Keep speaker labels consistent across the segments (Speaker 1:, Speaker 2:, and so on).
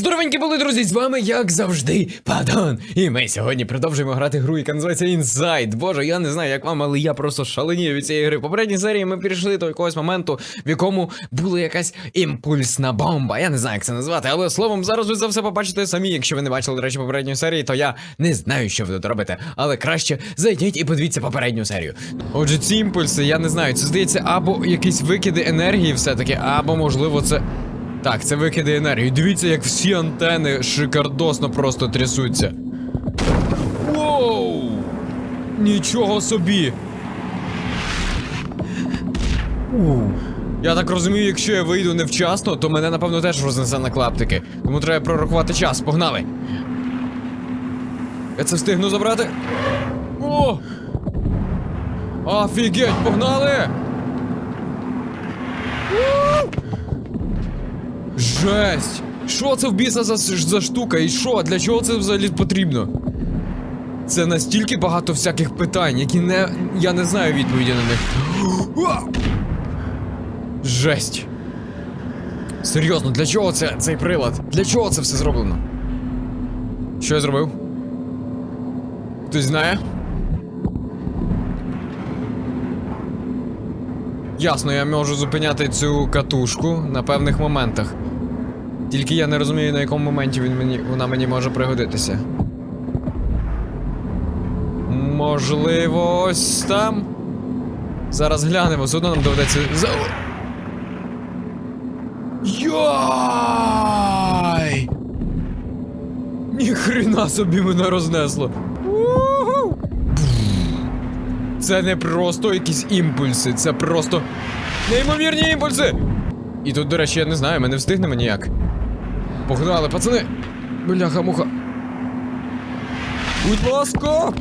Speaker 1: Здоровенькі були, друзі, з вами, як завжди, Падон. І ми сьогодні продовжуємо грати гру, яка називається Inside. Боже, я не знаю, як вам, але я просто шаленію від цієї гри. В попередній серії ми перейшли до якогось моменту, в якому була якась імпульсна бомба. Я не знаю, як це назвати, але словом, зараз ви за все побачите самі. Якщо ви не бачили, до речі, попередньої серії, то я не знаю, що ви тут робите. Але краще зайдіть і подивіться попередню серію. Отже, ці імпульси, я не знаю, це здається, або якісь викиди енергії, все-таки, або можливо це. Так, це викиди енергії. Дивіться, як всі антени шикардосно просто трясуться. Воу! Нічого собі. Я так розумію, якщо я вийду невчасно, то мене напевно теж рознесе на клаптики. Тому треба прорахувати час. Погнали. Я це встигну забрати. О! Офігеть, погнали! Жесть! Що це в біса за, за штука? І що? Для чого це взагалі потрібно? Це настільки багато всяких питань, які не. Я не знаю відповіді на них. Жесть. Серйозно, для чого це цей прилад? Для чого це все зроблено? Що я зробив? Хтось знає? Ясно, я можу зупиняти цю катушку на певних моментах. Тільки я не розумію, на якому моменті він мені, вона мені може пригодитися. Можливо, ось там. Зараз глянемо, все одно нам доведеться. Йой! Ніхрена собі мене рознесло. Це не просто якісь імпульси, це просто неймовірні імпульси! І тут, до речі, я не знаю, ми не встигнемо ніяк. Погнали, пацани! Бляха муха. Будь ласка!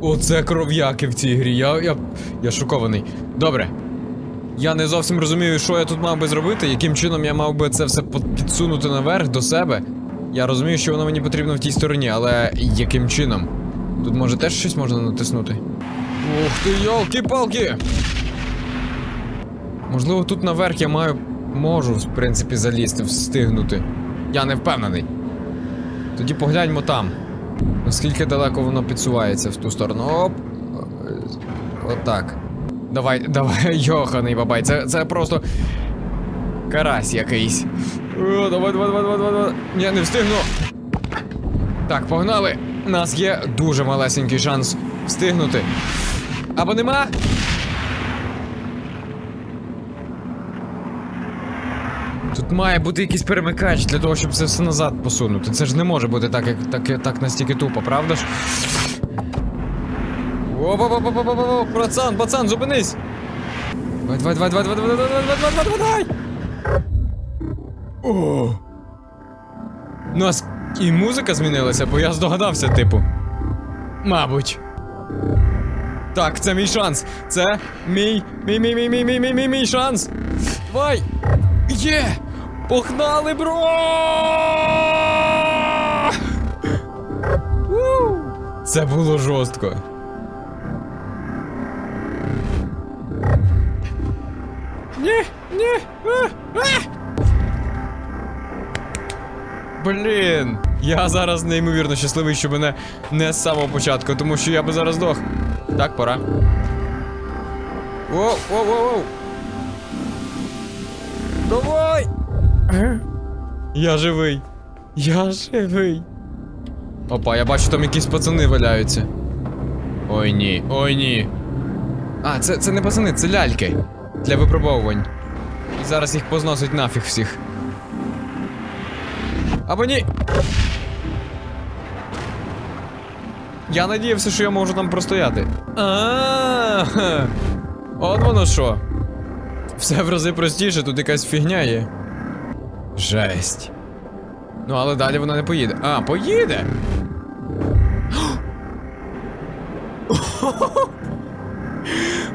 Speaker 1: Оце кров'яки в цій грі. Я, я, я шокований. Добре. Я не зовсім розумію, що я тут мав би зробити, яким чином я мав би це все підсунути наверх до себе. Я розумію, що воно мені потрібно в тій стороні, але яким чином? Тут може теж щось можна натиснути? Ух ти, йолки-палки! Можливо, тут наверх я маю. можу, в принципі, залізти, встигнути. Я не впевнений. Тоді погляньмо там. Наскільки далеко воно підсувається в ту сторону. Оп. Отак. Давай, давай, йоханий бабай, це, це просто. Карась якийсь. О, давай, давай, давай, давай, давай. Ні, не встигну. Так, погнали. У нас є дуже малесенький шанс встигнути. Або нема? Тут має бути якийсь перемикач для того, щоб це все назад посунути. Це ж не може бути так, як так, так настільки тупо, правда ж? О-о-о-о-о-о-о, пацан, пацан, зупинись! Давай, давай, давай, давай, давай, давай, давай, давай, давай, давай! О! У нас і музика змінилася, бо я здогадався, типу. Мабуть. Так, це мій шанс. Це мій. Мій мій мій мій мій мій мій мій шанс. Давай! Є! Погнали, бро! Це було жорстко. Ні, ні. А! Блін, я зараз неймовірно щасливий, що мене не з самого початку, тому що я би зараз здох. Так, пора. Воу, воу, воу, воу. Давай! Я живий. Я живий. Опа, я бачу, там якісь пацани валяються. Ой ні, ой ні. А, це, це не пацани, це ляльки. Для випробовувань. І зараз їх позносить нафіг всіх. Або ні. Я надіявся, що я можу там простояти. А, От воно що. Все в рази простіше, тут якась фігня є. Жесть. Ну, але далі вона не поїде. А, поїде!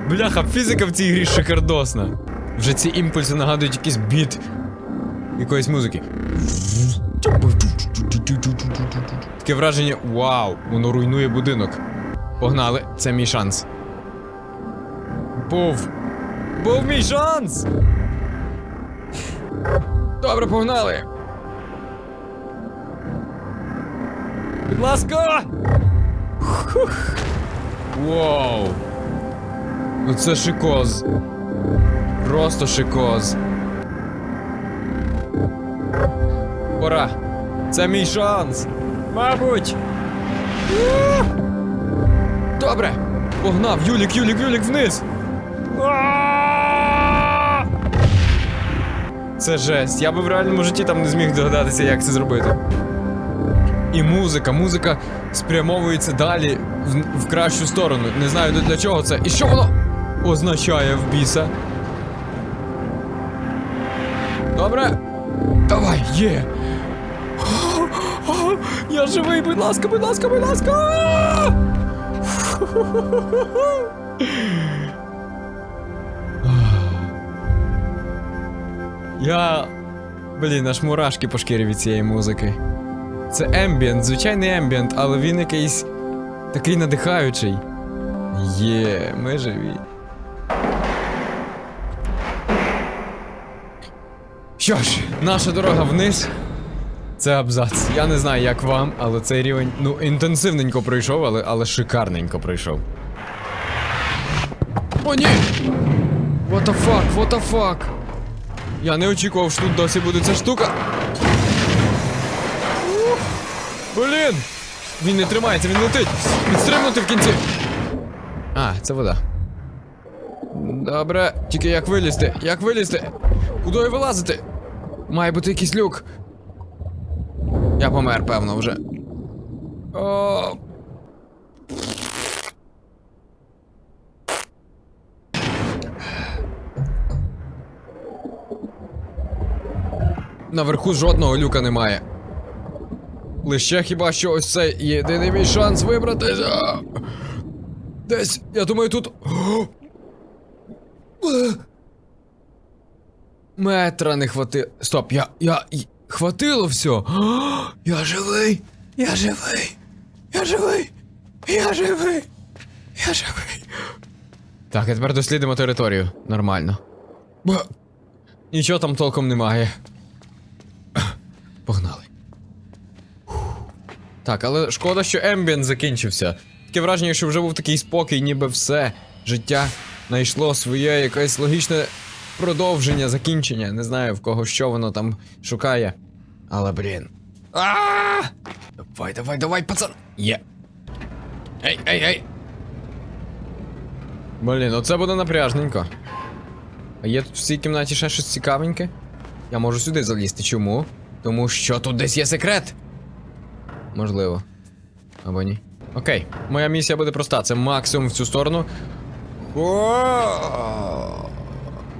Speaker 1: Бляха, фізика в цій грі шикардосна. Вже ці імпульси нагадують якийсь біт якоїсь музики. Таке враження, вау, воно руйнує будинок. Погнали, це мій шанс. Був. Був мій шанс! Добре, погнали! Будь ласка! Вау! Ну це шикоз. Просто шикоз. Пора. Це мій шанс. Мабуть. Добре. Погнав. Юлік, Юлік, Юлік вниз. Це жесть. Я би в реальному житті там не зміг догадатися, як це зробити. І музика, музика спрямовується далі в, в кращу сторону. Не знаю для чого це. І що воно означає в біса? Добре. Давай, є. Я живий, будь ласка, будь ласка, будь ласка. Я. Блін, аж мурашки по шкірі від цієї музики. Це ембієнт, звичайний ембієнт, але він якийсь такий надихаючий. Є, ми живі. Що ж, наша дорога вниз. Це абзац. Я не знаю, як вам, але цей рівень, ну, інтенсивненько пройшов, але, але шикарненько пройшов. О, ні! What the fuck, what the fuck? Я не очікував, що тут досі буде ця штука. Блін! Він не тримається, він летить! Підстрибнути в кінці! А, це вода. Добре, тільки як вилізти? Як вилізти? Куди вилазити? Має бути якийсь люк. Я помер, певно, вже. О... Наверху жодного люка немає. Лише хіба що ось це єдиний мій шанс вибратися. Десь, я думаю, тут. Метра не хватило. Стоп, я. я. Хватило все. Я живий! Я живий! Я живий! Я живий! Я живий! Так, а тепер дослідимо територію. Нормально. Ба. Нічого там толком немає. Погнали. Так, але шкода, що ембієнт закінчився. Таке враження, що вже був такий спокій, ніби все. Життя знайшло своє якесь логічне продовження, закінчення. Не знаю в кого що воно там шукає. Але блін. а Давай, давай, давай, пацан! Є. Ей, ей, ей! Блін, оце буде напряжненько. А є тут в цій кімнаті ще щось цікавеньке? Я можу сюди залізти. Чому? Тому що тут десь є секрет. Можливо. Або ні. Окей, моя місія буде проста. Це максимум в цю сторону.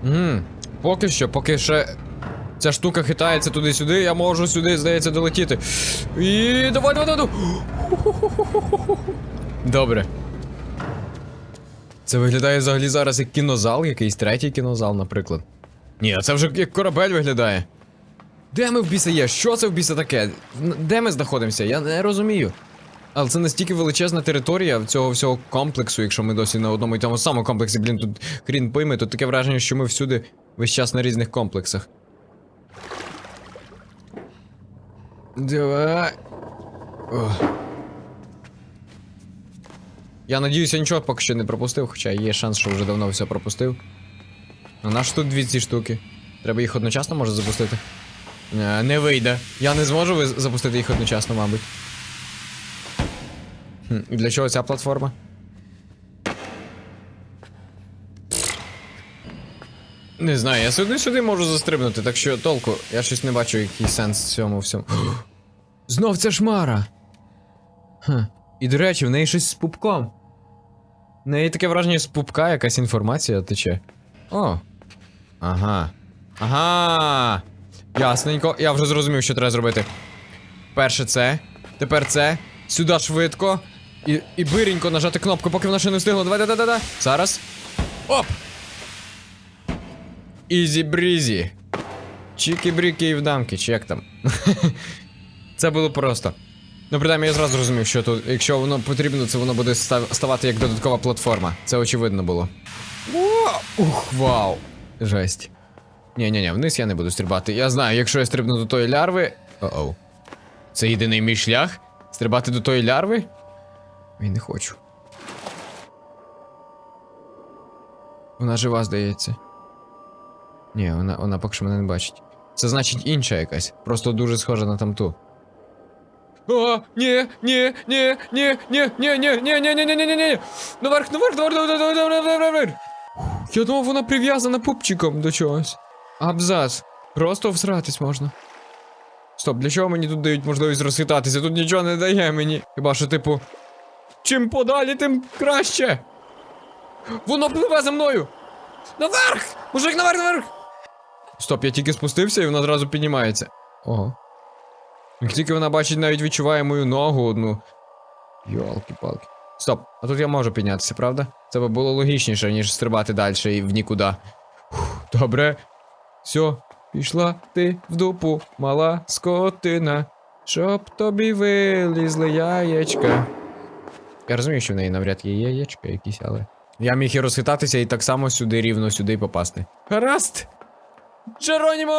Speaker 1: Угу. Поки що, поки ще ця штука хитається туди-сюди, я можу сюди, здається, долетіти. І давай, давай, давай. Добре. Це виглядає взагалі зараз як кінозал, якийсь третій кінозал, наприклад. Ні, це вже як корабель виглядає. Де ми в біса є? Що це в біса таке? Де ми знаходимося? Я не розумію. Але це настільки величезна територія цього всього комплексу, якщо ми досі на одному і тому самому комплексі, блін, тут хрін пойми, тут таке враження, що ми всюди весь час на різних комплексах. Давай. О. Я надіюся, нічого поки що не пропустив, хоча є шанс, що вже давно все пропустив. У нас ж тут дві ці штуки. Треба їх одночасно може запустити. Е, Не вийде. Я не зможу запустити їх одночасно, мабуть. Хм, для чого ця платформа? Не знаю, я сюди сюди можу застрибнути, так що толку, я щось не бачу, який сенс в цьому всьому. Знов ця шмара. Ха. І до речі, в неї щось з пупком. В неї таке враження з пупка якась інформація тече. О. Ага. Ага. Ясненько, я вже зрозумів, що треба зробити. Перше це, тепер це, сюди швидко. І, і биренько нажати кнопку, поки вона ще не встигла. Давай, да, да, да, да. Зараз. Оп! Ізі брізі. Чікі-брікі і вдамки, чи як там. це було просто. Ну, принаймні, я зразу зрозумів, що тут, якщо воно потрібно, це воно буде став- ставати як додаткова платформа. Це очевидно було. Ух, вау. Жесть. Ні-ні-ні, вниз я не буду стрибати. Я знаю, якщо я стрибну до тої лярви. О-оу. Це єдиний мій шлях? Стрибати до тої лярви? Ой, не хочу. Вона жива, здається. Ні, вона, вона поки що мене не бачить. Це значить інша якась. Просто дуже схожа на тамту. О, ні, ні, ні, ні, ні, ні, ні, ні, ні, ні, ні, ні, ні, ні. Наверх, наверх, наверх, наверх, наверх, наверх, наверх, наверх. Я думав, вона прив'язана пупчиком до чогось. Абзац. Просто всратись можна. Стоп, для чого мені тут дають можливість розхитатися? Тут нічого не дає мені. Хіба що, типу. Чим подалі, тим краще. Воно пливе за мною. Наверх! Мужик, наверх, наверх! Стоп, я тільки спустився і вона одразу піднімається. Ого. Як тільки вона бачить, навіть відчуває мою ногу одну. Йолки-палки. Стоп, а тут я можу піднятися, правда? Це би було логічніше, ніж стрибати далі і в нікуди. Фух, добре. Все, пішла ти в дупу, мала скотина, щоб тобі вилізли яєчка. Я розумію, що в неї навряд є яєчка якісь, але. Я міг і розхитатися і так само сюди рівно сюди попасти. Гаразд! Джеронімо!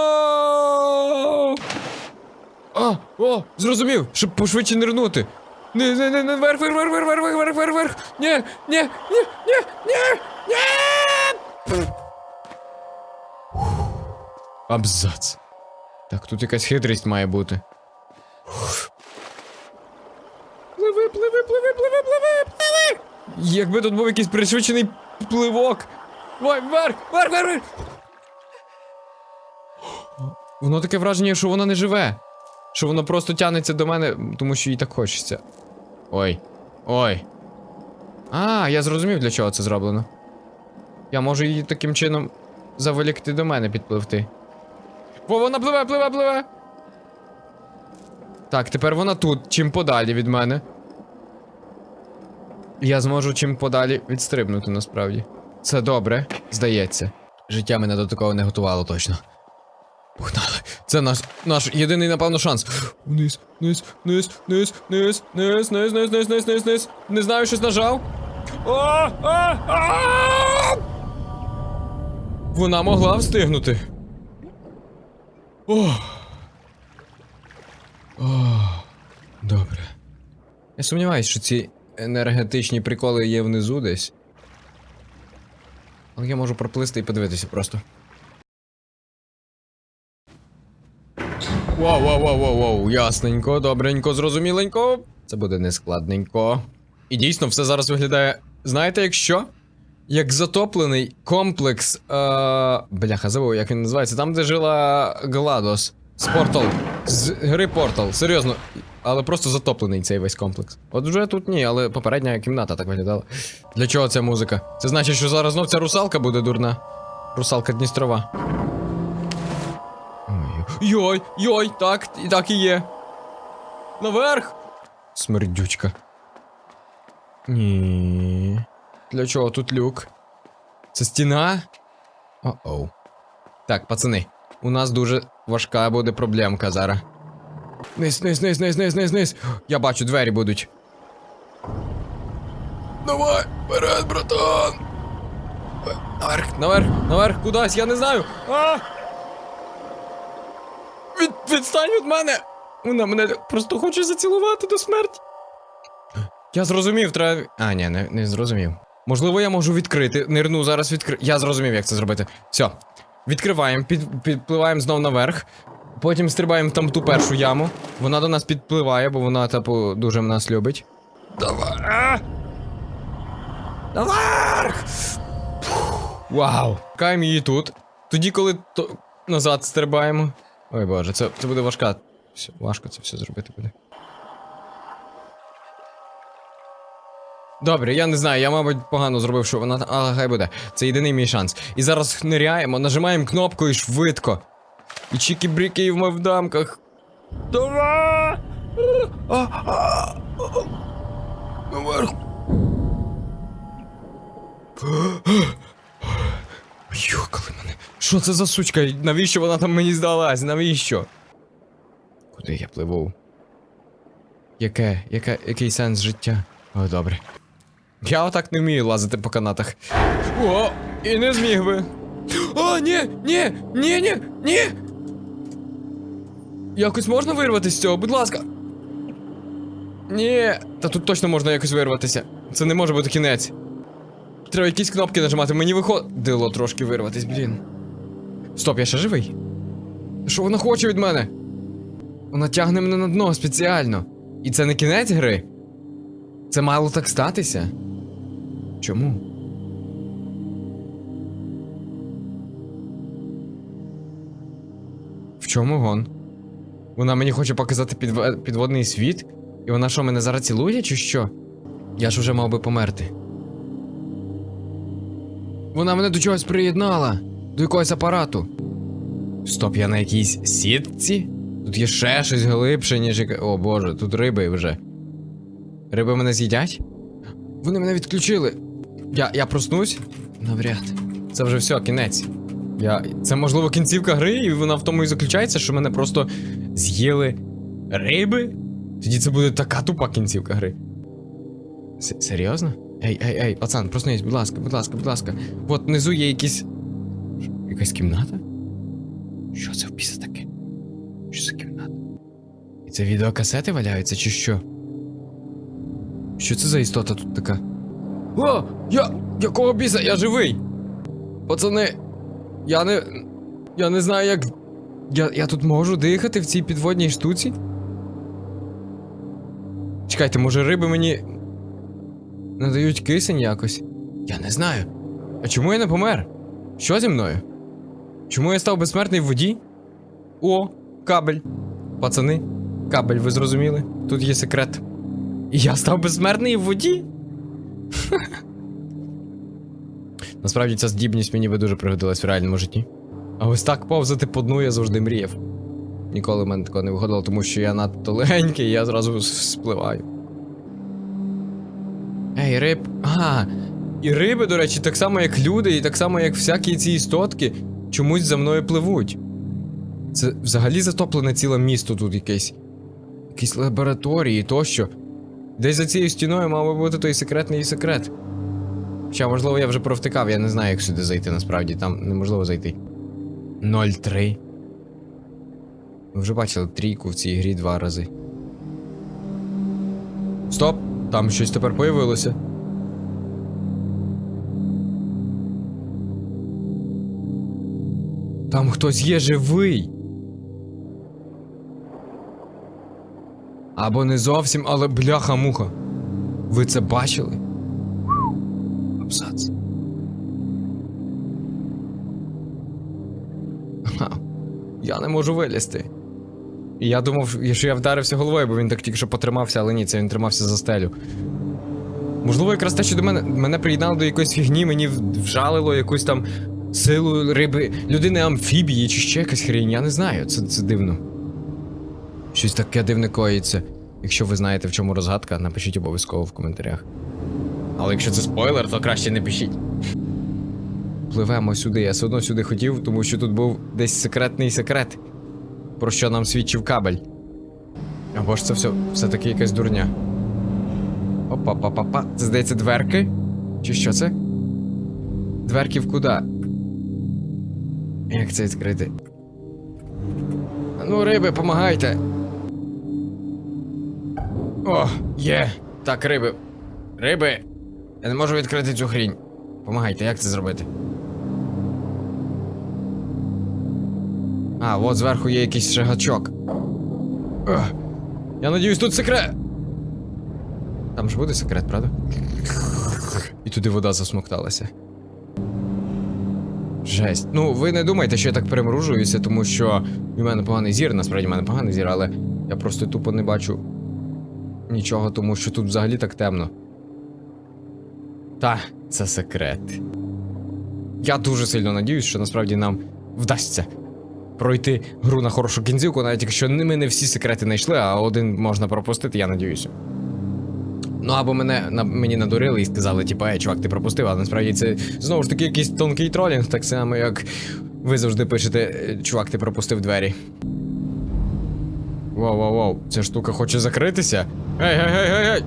Speaker 1: А, о, зрозумів, щоб пошвидше нирнути. Не, не, не, не, вверх, вверх, вверх, вверх, вверх, вверх, вверх, вверх. Ні, ні, ні, ні, ні, ні. Абзац. Так, тут якась хитрість має бути. Пливи, пливи, пливи, пливи. Якби тут був якийсь пришвидшений пливок. Ой, вверх, вверх, вверх, вверх. Воно таке враження, що воно не живе. Що воно просто тягнеться до мене, тому що їй так хочеться. Ой. Ой. А, я зрозумів, для чого це зроблено. Я можу її таким чином заволікти до мене підпливти. Во, вона пливе, пливе, пливе. Так, тепер вона тут, чим подалі від мене. Я зможу чим подалі відстрибнути насправді. Це добре, здається. Життя мене до такого не готувало точно. Погнали. Це наш наш єдиний, напевно, шанс. Вниз, вниз, вниз, вниз, вниз, вниз, вниз, вниз, вниз, вниз, вниз, вниз. Не знаю, щось нажав. Вона могла встигнути. О. О. Добре. Я сумніваюся, що ці енергетичні приколи є внизу десь. Але я можу проплисти і подивитися просто. Воу, воу, воу, воу, воу, ясненько, добренько, зрозуміленько. Це буде нескладненько. І дійсно, все зараз виглядає. Знаєте, як що? Як затоплений комплекс. Е... Бляха, забув, як він називається. Там, де жила Гладос. З Портал. З гри Портал. Серйозно. Але просто затоплений цей весь комплекс. От вже тут ні, але попередня кімната так виглядала. Для чого ця музика? Це значить, що зараз знов ця русалка буде дурна. Русалка Дністрова. Ой, Йой, йой, так, так і є. Наверх! Смердючка. Ні. Для чого тут люк? Це стіна? О-оу. Так, пацани, у нас дуже важка буде проблемка зараз. Низ, низ, низ, низ, низ, низ, низ. Я бачу, двері будуть. Давай, вперед, братан! Наверх, наверх, наверх, кудись, я не знаю. А! Від, відстань від мене! Вона мене просто хоче зацілувати до смерті. Я зрозумів, треба. А, ні, не, не зрозумів. Можливо, я можу відкрити. Нирну зараз відкрити. Я зрозумів, як це зробити. Все. Відкриваємо, під, підпливаємо знов наверх. Потім стрибаємо там ту першу яму. Вона до нас підпливає, бо вона, типу, дуже нас любить. Давай! Наверх! Вау! Каємо її тут. Тоді, коли то... назад стрибаємо. Ой боже, це, це буде важка. Все, важко це все зробити буде. Добре, я не знаю, я, мабуть, погано зробив, що вона. Але хай буде. Це єдиний мій шанс. І зараз ниряємо, нажимаємо кнопку і швидко. І чікі-бріки і в дамках. Давай! Наверх. Йокали мене. Що це за сучка? Навіщо вона там мені здалась? Навіщо? Куди я пливу? Яке? Яке? Який сенс життя? О, добре. Я отак не вмію лазити по канатах. О, і не зміг би. О, ні, ні, ні, ні, ні. Якось можна вирватися з цього, будь ласка. Ні, та тут точно можна якось вирватися. Це не може бути кінець. Треба якісь кнопки нажимати, мені виходило трошки вирватись, блін. Стоп, я ще живий. Що вона хоче від мене? Вона тягне мене на дно спеціально. І це не кінець гри? Це мало так статися? Чому? Чому гон? Вона мені хоче показати підв... підводний світ? І вона що, мене зараз цілує, чи що? Я ж уже мав би померти. Вона мене до чогось приєднала, до якогось апарату. Стоп, я на якійсь сітці? Тут є ще щось глибше, ніж. О боже, тут риби вже. Риби мене з'їдять? Вони мене відключили. Я, я проснусь? Навряд. Це вже все, кінець. Я... Це можливо кінцівка гри, і вона в тому і заключається, що мене просто з'їли риби? Тоді це буде така тупа кінцівка гри. С- серйозно? Ей, ей, ей, пацан, проснись, будь ласка, будь ласка, будь ласка. От внизу є якісь. Якась кімната? Що це в біса таке? Що за кімната? І це відеокасети валяються, чи що? Що це за істота тут така? О! Я. Якого біса? Я живий! Пацани, я не. Я не знаю, як. Я, я тут можу дихати в цій підводній штуці? Чекайте, може риби мені. надають кисень якось? Я не знаю. А чому я не помер? Що зі мною? Чому я став безсмертний в воді? О, кабель. Пацани, кабель, ви зрозуміли? Тут є секрет. І я став безсмертний в воді? Насправді ця здібність мені би дуже пригодилась в реальному житті. А ось так повзати по дну я завжди мріяв. Ніколи в мене такого не виходило, тому що я надто легенький, і я зразу спливаю. Ей, риб. А, і риби, до речі, так само як люди, і так само як всякі ці істотки, чомусь за мною пливуть. Це взагалі затоплене ціле місто тут якесь. Якісь лабораторії тощо. Десь за цією стіною мав би бути той секретний секрет. Хоча, можливо, я вже провтикав, я не знаю, як сюди зайти насправді, там неможливо зайти. 0-3. Ви вже бачили трійку в цій грі два рази. Стоп! Там щось тепер появилося. Там хтось є живий. Або не зовсім, але бляха-муха. Ви це бачили? Абзац. Ха, Я не можу вилізти. І я думав, що я вдарився головою, бо він так тільки що потримався, але ні, це він тримався за стелю. Можливо, якраз те, що до мене мене приєднало до якоїсь фігні, мені вжалило якусь там силу риби, людини амфібії чи ще якась хрінь, я не знаю, це, це дивно. Щось таке дивне коїться. Якщо ви знаєте, в чому розгадка, напишіть обов'язково в коментарях. Але якщо це спойлер, то краще не пишіть. Пливемо сюди, я все одно сюди хотів, тому що тут був десь секретний секрет, про що нам свідчив кабель. Або ж це все, все-таки якась дурня. Опа-па-па-па. Це здається дверки? Чи що це? Дверки в куди? Як це відкрити? Ну, риби, помагайте. О, є. Так, риби. Риби. Я не можу відкрити цю хрінь. Помагайте, як це зробити? А, от зверху є якийсь ще гачок. Я надіюсь, тут секрет. Там ж буде секрет, правда? І туди вода засмокталася. Жесть. Ну, ви не думайте, що я так перемружуюся, тому що в мене поганий зір, насправді в мене поганий зір, але я просто тупо не бачу нічого, тому що тут взагалі так темно. Та, це секрет. Я дуже сильно надіюсь, що насправді нам вдасться пройти гру на хорошу кінцівку, навіть якщо ми не всі секрети знайшли, а один можна пропустити, я надіюся. Ну або мене на мені надурили і сказали, типа, ей, чувак, ти пропустив, але насправді це знову ж таки якийсь тонкий тролінг, так само, як ви завжди пишете, «Е, чувак, ти пропустив двері. Воу, воу, воу, ця штука хоче закритися. Ей, гей, гей, гей, гей!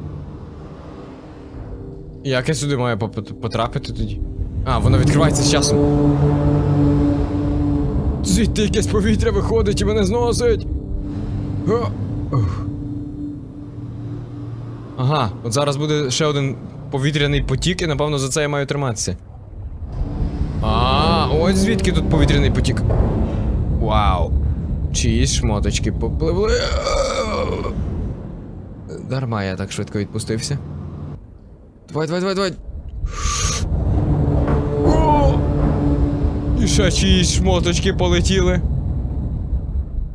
Speaker 1: Як я сюди маю потрапити тоді? А, воно відкривається з часом. Звідти якесь повітря виходить і мене зносить. Ага, от зараз буде ще один повітряний потік, і напевно за це я маю триматися. А, ось звідки тут повітряний потік. Вау. Чиїсь шмоточки попливли. Дарма я так швидко відпустився. Давай, давай, давай, давай. О! І ще чиїсь шмоточки полетіли.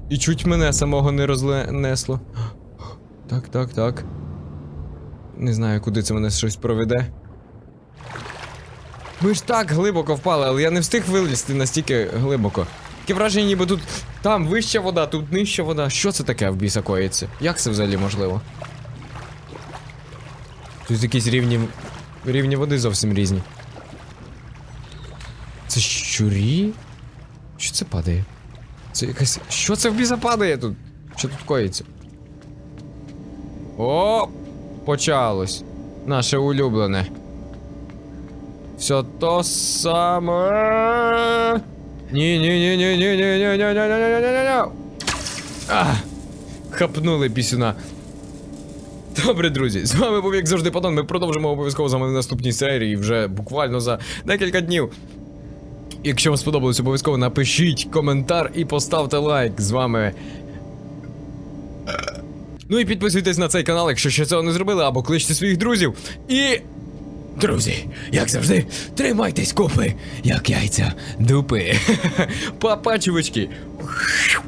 Speaker 1: І чуть мене самого не рознесло. Так, так, так. Не знаю, куди це мене щось проведе. Ми ж так глибоко впали, але я не встиг вилізти настільки глибоко. Таке враження, ніби тут там вища вода, тут нижча вода. Що це таке в біса коїться? Як це взагалі можливо? Тут якісь рівні. рівні води зовсім різні. Це щурі? Що це падає? Це якась. Що це в біса падає тут? Що тут коїться? О! Почалось. Наше улюблене. Все то саме. Ні, ні, ні, ні, ні, ні, ні, ні, ні, ні, ні, ні, ні, ні. Хапнули пісюна. Добре, друзі, з вами був як завжди Падон. Ми продовжимо обов'язково з вами в наступній серії вже буквально за декілька днів. Якщо вам сподобалось, обов'язково напишіть коментар і поставте лайк. З вами. Ну і підписуйтесь на цей канал, якщо ще цього не зробили, або кличте своїх друзів. І. Друзі, як завжди, тримайтесь купи, як яйця дупи. Па-па, чувачки.